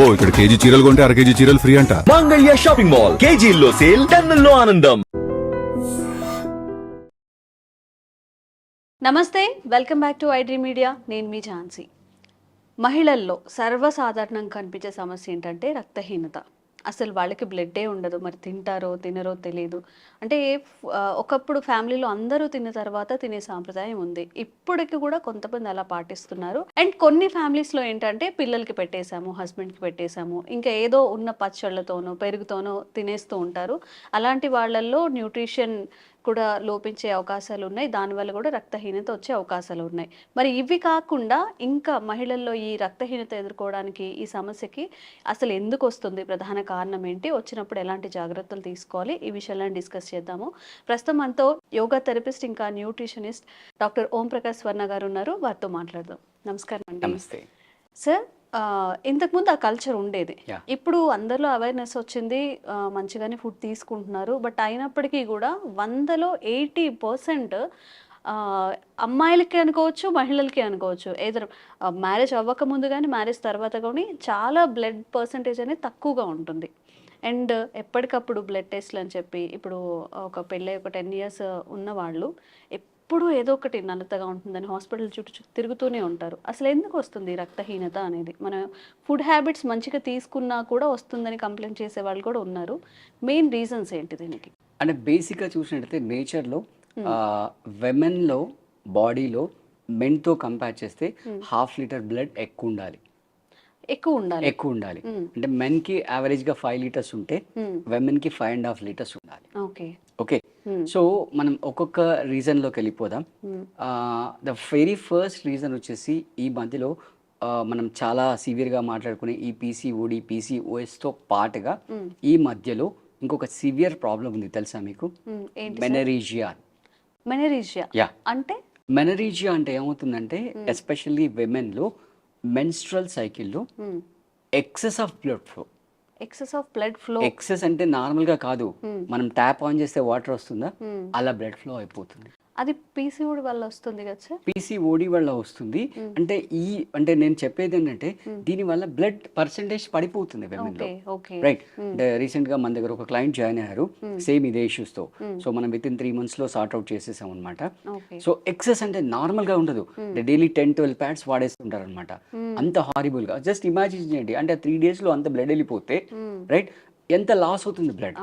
అబ్బో ఇక్కడ కేజీ చీరలు కొంటే అర కేజీ చీరలు ఫ్రీ అంట. మంగళ్య షాపింగ్ మాల్ కేజీల్లో సేల్ టన్నుల్లో ఆనందం. నమస్తే welcome back to iDream media నేను మీ ఝాన్సీ. మహిళల్లో సర్వసాధారణంగా కనిపించే సమస్య ఏంటంటే రక్తహీనత. అసలు వాళ్ళకి బ్లడ్డే ఉండదు. మరి తింటారో తినరో తెలియదు అంటే ఒకప్పుడు ఫ్యామిలీలో అందరూ తిన్న తర్వాత తినే సాంప్రదాయం ఉంది. ఇప్పటికి కూడా కొంతమంది అలా పాటిస్తున్నారు. అండ్ కొన్ని ఫ్యామిలీస్లో ఏంటంటే పిల్లలకి పెట్టేశాము హస్బెండ్కి పెట్టేశాము. ఇంకా ఏదో ఉన్న పచ్చళ్ళతోనో పెరుగుతోనో తినేస్తూ ఉంటారు. అలాంటి వాళ్ళల్లో న్యూట్రిషన్ కూడా లోపించే అవకాశాలు ఉన్నాయి. దానివల్ల కూడా రక్తహీనత వచ్చే అవకాశాలు ఉన్నాయి. మరి ఇవి కాకుండా ఇంకా మహిళల్లో ఈ రక్తహీనత ఎదుర్కోవడానికి ఈ సమస్యకి అసలు ఎందుకు వస్తుంది? ప్రధాన కారణం ఏంటి? వచ్చినప్పుడు ఎలాంటి జాగ్రత్తలు తీసుకోవాలి? ఈ విషయాలను డిస్కస్ చేద్దాము. ప్రస్తుతం మనతో యోగా థెరపిస్ట్ ఇంకా న్యూట్రిషనిస్ట్ డాక్టర్ ఓం ప్రకాష్ స్వర్ణ గారు ఉన్నారు. వారితో మాట్లాడదాం. నమస్కారం అండి. నమస్తే. సార్ ఇంతకుముందు ఆ కల్చర్ ఉండేది. ఇప్పుడు అందరిలో అవేర్నెస్ వచ్చింది మంచిగానే ఫుడ్ తీసుకుంటున్నారు. బట్ అయినప్పటికీ కూడా వందలో ఎయిటీ పర్సెంట్ అమ్మాయిలకి అనుకోవచ్చు మహిళలకి అనుకోవచ్చు. ఏదో మ్యారేజ్ అవ్వక ముందు కానీ మ్యారేజ్ తర్వాత కానీ చాలా బ్లడ్ పర్సంటేజ్ అనేది తక్కువగా ఉంటుంది. అండ్ ఎప్పటికప్పుడు బ్లడ్ టెస్ట్లు అని చెప్పి ఇప్పుడు ఒక పెళ్ళై ఒక టెన్ ఇయర్స్ ఉన్న వాళ్ళు ఎప్పుడూ ఏదో ఒకటి నల్లతగా ఉంటుందని హాస్పిటల్ చుట్టూ తిరుగుతూనే ఉంటారు. అసలు ఎందుకు వస్తుంది రక్తహీనత అనేది? మన ఫుడ్ హ్యాబిట్స్ మంచిగా తీసుకున్నా కూడా వస్తుందని కంప్లైంట్ చేసే వాళ్ళు కూడా ఉన్నారు. మెయిన్ రీజన్స్ ఏంటి దీనికి? అంటే బేసిక్గా చూసినట్టయితే నేచర్లో విమెన్లో బాడీలో మెన్తో కంపేర్ చేస్తే హాఫ్ లీటర్ బ్లడ్ ఎక్కువ ఉండాలి ఎక్కువ ఉండాలి. ఎక్కువ ఉండాలి. అంటే మెన్కి యావరేజ్గా ఫైవ్ లీటర్స్ ఉంటే Mm. విమెన్కి ఫైవ్ అండ్ హాఫ్ లీటర్స్ ఉండాలి. ఓకే. ఓకే. సో మనం ఒక్కొక్క రీజన్లోకి వెళ్ళిపోదాం. ద వెరీ ఫస్ట్ రీజన్ వచ్చేసి ఈ మధ్యలో మనం చాలా సివియర్గా మాట్లాడుకునే ఈ పీసీఓడి పీసీఓఎస్తో పాటుగా. ఈ మధ్యలో ఇంకొక సివియర్ ప్రాబ్లం ఉంది తెలుసా మీకు? మెనరీజియా. Menorrhagia yeah. అంటే? మెనరీజియా అంటే ఏమవుతుందంటే ఎస్పెషల్లీ విమెన్లో మెన్స్ట్రల్ సైకిల్లో excess of blood flow excess of blood flow excess అంటే నార్మల్గా కాదు. మనం ట్యాప్ ఆన్ చేస్తే వాటర్ వస్తుందా? Hmm. అలా బ్లడ్ ఫ్లో అయిపోతుంది. అది పీసీఓడి వల్ల వస్తుంది కదా పీసీఓడి వల్ల వస్తుంది. అంటే ఈ అంటే నేను చెప్పేది ఏంటంటే దీని వల్ల బ్లడ్ పర్సంటేజ్ పడిపోతుంది రైట్ అంటే రీసెంట్గా మన దగ్గర ఒక క్లయింట్ జాయిన్ అయ్యారు. సేమ్ ఇదే ఇష్యూస్తో. సో మనం విత్ ఇన్ త్రీ మంత్స్లో సార్ట్ అవుట్ చేసేసాం అనమాట సో ఎక్సెస్ అంటే నార్మల్గా ఉండదు. డైలీ టెన్ ట్వెల్వ్ ప్యాడ్స్ వాడేస్తుంటారు అనమాట అంత హారిబుల్గా. జస్ట్ ఇమాజిన్ చేయండి. అంటే త్రీ డేస్లో అంత బ్లడ్ వెళ్ళిపోతే రైట్ ఎంత లాస్ అవుతుంది blood.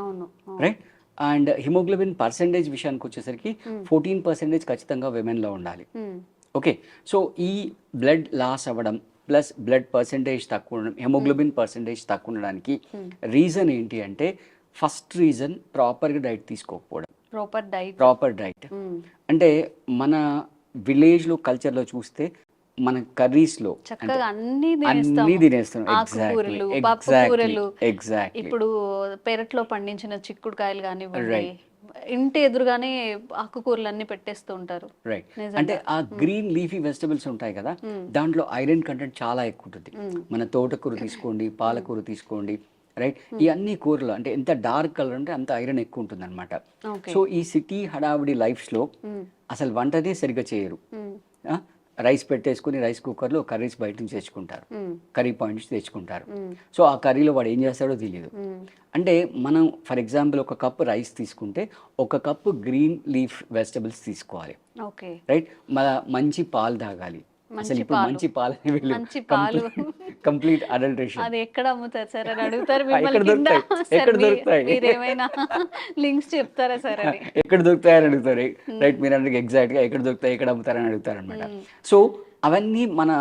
Right and haemoglobin percentage విషయానికి వచ్చేసరికి ఫోర్టీన్ పర్సెంటేజ్ ఖచ్చితంగా women లో ఉండాలి. Hmm, okay. సో ఈ బ్లడ్ లాస్ అవ్వడం ప్లస్ బ్లడ్ పర్సంటేజ్ తక్కువ ఉండడం హెమోగ్లోబిన్ పర్సంటేజ్ తక్కువ ఉండడానికి రీజన్ ఏంటి అంటే ఫస్ట్ రీజన్ ప్రాపర్గా డైట్ తీసుకోకపోవడం. ప్రాపర్ డైట్ ప్రాపర్ డైట్ అంటే మన విలేజ్లో కల్చర్లో చూస్తే మన కర్రీస్లో చక్కగా అన్ని అన్ని తినేస్తాం. ఆకుకూరలు ఎగ్జాక్ట్లీ పప్పు కూరలు ఎగ్జాక్ట్లీ ఎగ్జాక్ట్లీ ఇప్పుడు పెరట్లో పండించిన చిక్కుడుకాయలు కానివ్వండి. ఇంటి ఎదురుగానే ఆకుకూరలు అన్ని పెట్టేస్తూ ఉంటారు. రైట్. అంటే ఆ గ్రీన్ లీఫీ వెజిటబుల్స్ ఉంటాయి కదా దాంట్లో ఐరన్ కంటెంట్ చాలా ఎక్కువ ఉంటుంది మన తోటకూర తీసుకోండి పాలకూర తీసుకోండి రైట్ ఈ అన్ని కూరలు అంటే ఎంత డార్క్ కలర్ అంటే అంత ఐరన్ ఎక్కువ ఉంటుంది అనమాట సో ఈ సిటీ హడావిడి లైఫ్స్లో అసలు వంటనే సరిగ్గా చేయరు. రైస్ పెట్టేసుకుని రైస్ కుక్కర్లో కర్రీస్ బయట నుంచి తెచ్చుకుంటారు. కర్రీ పాయింట్స్ తెచ్చుకుంటారు. సో ఆ కర్రీలో వాడు ఏం చేస్తాడో తెలియదు అంటే మనం ఫర్ ఎగ్జాంపుల్ ఒక కప్పు రైస్ తీసుకుంటే ఒక కప్పు గ్రీన్ లీఫ్ వెజిటబుల్స్ తీసుకోవాలి. రైట్? మన మంచి పాలు తాగాలి. అసలు ఇప్పుడు పాలు. మంచి పాలు. Complete adulteration. అది ఎక్కడ అమ్ముతారు సార్? అని అడుగుతారు ఎక్కడ దొరుకుతాయి? మీరేమైనా లింక్స్ చెప్తారా సార్ అని ఎక్కడ దొరుకుతాయని అడుగుతారు. రైట్ మీరు అంటే ఎగ్జాక్ట్గా ఎక్కడ దొరుకుతాయి ఎక్కడ అమ్ముతారని అడుగుతారు అనమాట సో అవన్నీ మన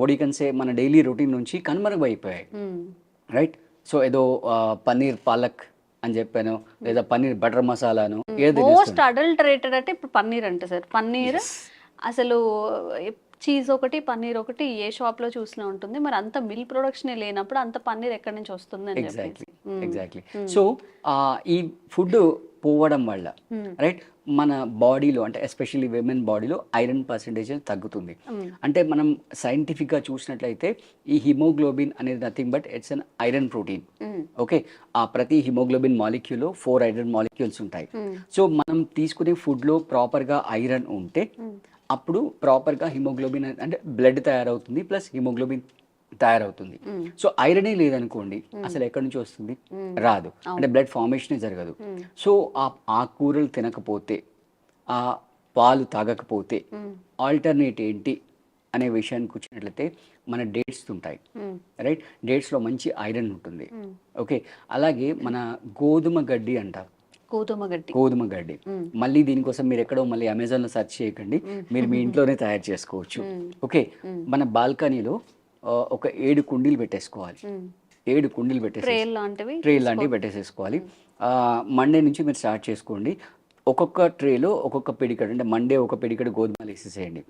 ఒడికన్సే మన డైలీ రొటీన్ నుంచి కనుమరుగైపోయాయి. రైట్ సో ఏదో పన్నీర్ పాలక్ అని చెప్పాను లేదా పన్నీర్ బటర్ మసాలాను ఏది మోస్ట్ అడల్టరేటెడ్ అంటే ఇప్పుడు పన్నీర్ అంటే సార్. పన్నీర్ అసలు చీజ్ ఒకటి పన్నీర్ ఒకటి ఏ షాప్లో చూసినా ఉంటుంది. మరి అంత మిల్ ప్రొడక్షన్ లేనప్పుడు అంత పన్నీర్ ఎక్కడి నుంచి వస్తుంది అని ఎగ్జాక్ట్లీ సో ఈ ఫుడ్ పోవడం వల్ల రైట్ మన బాడీలో అంటే ఎస్పెషల్లీ విమెన్ బాడీలో ఐరన్ పర్సంటేజ్ తగ్గుతుంది. అంటే మనం సైంటిఫిక్గా చూసినట్లయితే ఈ హిమోగ్లోబిన్ అనేది nothing but it's an iron protein. Okay? ఆ ప్రతి హిమోగ్లోబిన్ మాలిక్యూల్లో ఫోర్ ఐరన్ మాలిక్యూల్స్ ఉంటాయి. సో మనం తీసుకునే ఫుడ్లో ప్రాపర్గా ఐరన్ ఉంటే అప్పుడు ప్రాపర్గా హిమోగ్లోబిన్ అంటే బ్లడ్ తయారవుతుంది ప్లస్ హిమోగ్లోబిన్ తయారవుతుంది. సో ఐరనే లేదనుకోండి అసలు ఎక్కడి నుంచి వస్తుంది? రాదు. అంటే బ్లడ్ ఫార్మేషన్ జరగదు. సో ఆ ఆకుకూరలు తినకపోతే ఆ పాలు తాగకపోతే ఆల్టర్నేట్ ఏంటి అనే విషయానికి వచ్చినట్లయితే మన డేట్స్ ఉంటాయి. రైట్ డేట్స్లో మంచి ఐరన్ ఉంటుంది. ఓకే అలాగే మన గోధుమ గడ్డి అంటారు. గోధుమ గడ్డి. గోధుమ గడ్డి. మళ్ళీ దీనికోసం మీరు ఎక్కడో మళ్ళీ అమెజాన్లో సెర్చ్ చేయకండి. మీరు మీ ఇంట్లోనే తయారు చేసుకోవచ్చు. ఓకే? మన బాల్కనీలో ఒక ఏడు కుండీలు పెట్టేసుకోవాలి. ఏడు కుండీలు పెట్టేసి ట్రేల్ లాంటివి ట్రే లాంటివి పెట్టేసేసుకోవాలి. మండే నుంచి మీరు స్టార్ట్ చేసుకోండి. ఒక్కొక్క ట్రేలో ఒక్కొక్క పిడికడు అంటే మండే ఒక పిడికడు గోధుమలు వేసేసేయండి.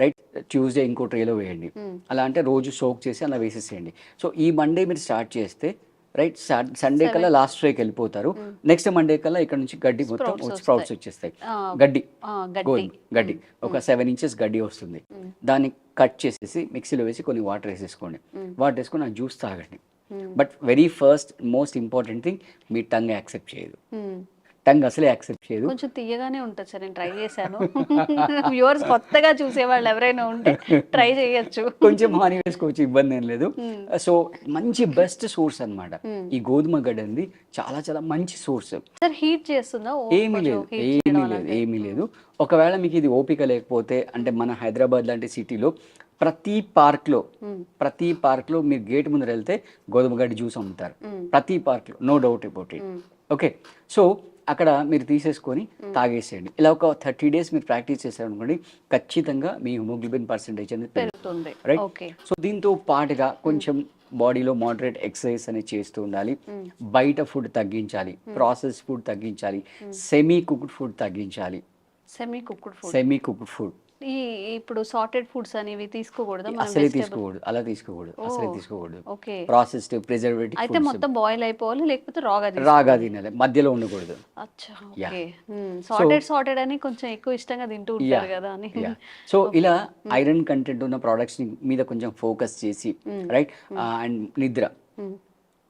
రైట్? ట్యూస్డే ఇంకో ట్రేలో వేయండి. అలా అంటే రోజు సోక్ చేసి అలా వేసేసేయండి. సో ఈ మండే మీరు స్టార్ట్ చేస్తే రైట్? సండే కల్లా లాస్ట్ ట్రేకి వెళ్ళిపోతారు. నెక్స్ట్ మండే కల్లా ఇక్కడ నుంచి గడ్డి మొత్తం స్ప్రౌట్స్ వచ్చేస్తాయి. గడ్డి. గడ్డి. ఒక సెవెన్ ఇంచెస్ గడ్డి వస్తుంది. దాన్ని కట్ చేసేసి మిక్సీలో వేసి కొన్ని వాటర్ వేసేసుకోండి. వాటర్ వేసుకొని ఆ జ్యూస్ తాగండి. But very first most important thing me tongue accept చేయదు. టంగ్ అసలే యాక్సెప్ట్ చేయదు. కొంచెం తీయగానే ఉంటుంది సార్ నేను ట్రై చేశాను. వ్యూవర్స్ కొత్తగా చూసేవాళ్ళు ఎవరైనా ఉంటే ట్రై చేయొచ్చు. కొంచెం హాని వేసుకోవచ్చు ఇబ్బంది ఏం లేదు. సో మంచి బెస్ట్ సోర్స్ అన్నమాట. ఈ గోధుమ గడ్డి అనేది చాలా చాలా మంచి సోర్స్ సార్ హీట్ చేస్తుందా? ఏమీ లేదు ఏమీ లేదు. ఏమీ లేదు. ఒకవేళ మీకు ఇది ఓపిక లేకపోతే అంటే మన హైదరాబాద్ లాంటి సిటీలో ప్రతి పార్క్లో ప్రతి పార్క్లో మీరు గేట్ ముందర వెళ్తే గోధుమ గడ్డి జ్యూస్ అమ్ముతారు. ప్రతి పార్క్లో no doubt about it okay so అక్కడ మీరు తీసేసుకొని తాగేసేయండి. ఇలా ఒక థర్టీ డేస్ మీరు ప్రాక్టీస్ చేశారు అనుకోండి ఖచ్చితంగా మీ హిమోగ్లోబిన్ పర్సంటేజ్ అనేది పెరుగుతుంది. Right okay. సో దీంతో పాటుగా కొంచెం బాడీలో మోడరేట్ ఎక్సర్సైజ్ అనేది చేస్తూ ఉండాలి. బయట ఫుడ్ తగ్గించాలి. ప్రాసెస్ ఫుడ్ తగ్గించాలి. సెమీ కుక్డ్ ఫుడ్ తగ్గించాలి. Semi cooked food semi cooked food ఈ ఇప్పుడు సార్టెడ్ ఫుడ్స్ అనేవి తీసుకోకూడదా? అసలే తీసుకోకూడదు. అలా తీసుకోకూడదు. అసలే తీసుకోకూడదు. ఓకే. ప్రాసెస్డ్ ప్రిజర్వేటివ్ అయితే మొత్తం బాయిల్ అయిపోవాలి లేకపోతే రాగా రాగా తినాలి. మధ్యలో ఉండకూడదు. అచ్చా. ఓకే. సార్టెడ్ సార్టెడ్ అని కొంచెం ఎక్కువ ఇష్టంగా తింటూ ఉంటారు కదా అని. సో ఇలా ఐరన్ కంటెంట్ ఉన్న ని మీద కొంచెం ఫోకస్ చేసి రైట్ అండ్ నిద్ర.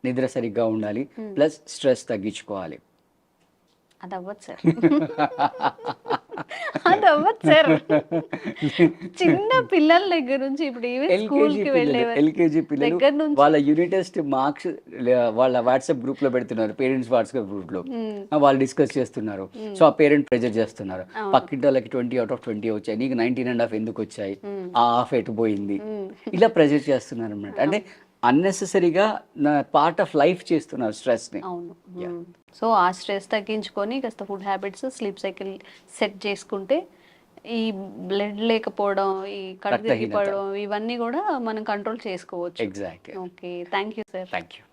నిద్ర సరిగ్గా ఉండాలి. ప్లస్ స్ట్రెస్ తగ్గించుకోవాలి. అది అవ్వదు సార్ అది అవ్వదు సార్ చిన్న పిల్లల దగ్గర నుంచి ఇప్పుడు ఈవెన్ స్కూల్ ఎల్కేజీ కి వెళ్ళే ఎల్కేజీ పిల్లలు దగ్గర నుంచి వాళ్ళ యూనిట్ టెస్ట్ మార్క్స్ వాళ్ళ వాట్సాప్ గ్రూప్లో పెడుతున్నారు పేరెంట్స్ వాట్సాప్ గ్రూప్లో వాళ్ళు డిస్కస్ చేస్తున్నారు. సో ఆ పేరెంట్ ప్రెజర్ చేస్తున్నారు. పక్కింటి వాళ్ళకి ట్వంటీ అవుట్ ఆఫ్ ట్వంటీ వచ్చాయి నీకు నైన్టీన్ అండ్ హాఫ్ ఎందుకు వచ్చాయి? ఆ హాఫ్ ఎటు పోయింది? ఇలా ప్రెజర్ చేస్తున్నారు అనమాట అంటే అన్నెసెసరీగా పార్ట్ ఆఫ్ లైఫ్ చేస్తున్నారు స్ట్రెస్ని అవును సో ఆ స్ట్రెస్ తగ్గించుకొని కాస్త food habits sleep cycle set చేసుకుంటే ఈ బ్లడ్ లేకపోవడం ఈ కడుపు. తిరిగిపోవడం ఇవన్నీ కూడా మనం కంట్రోల్ చేసుకోవచ్చు. Exact okay thank you sir thank you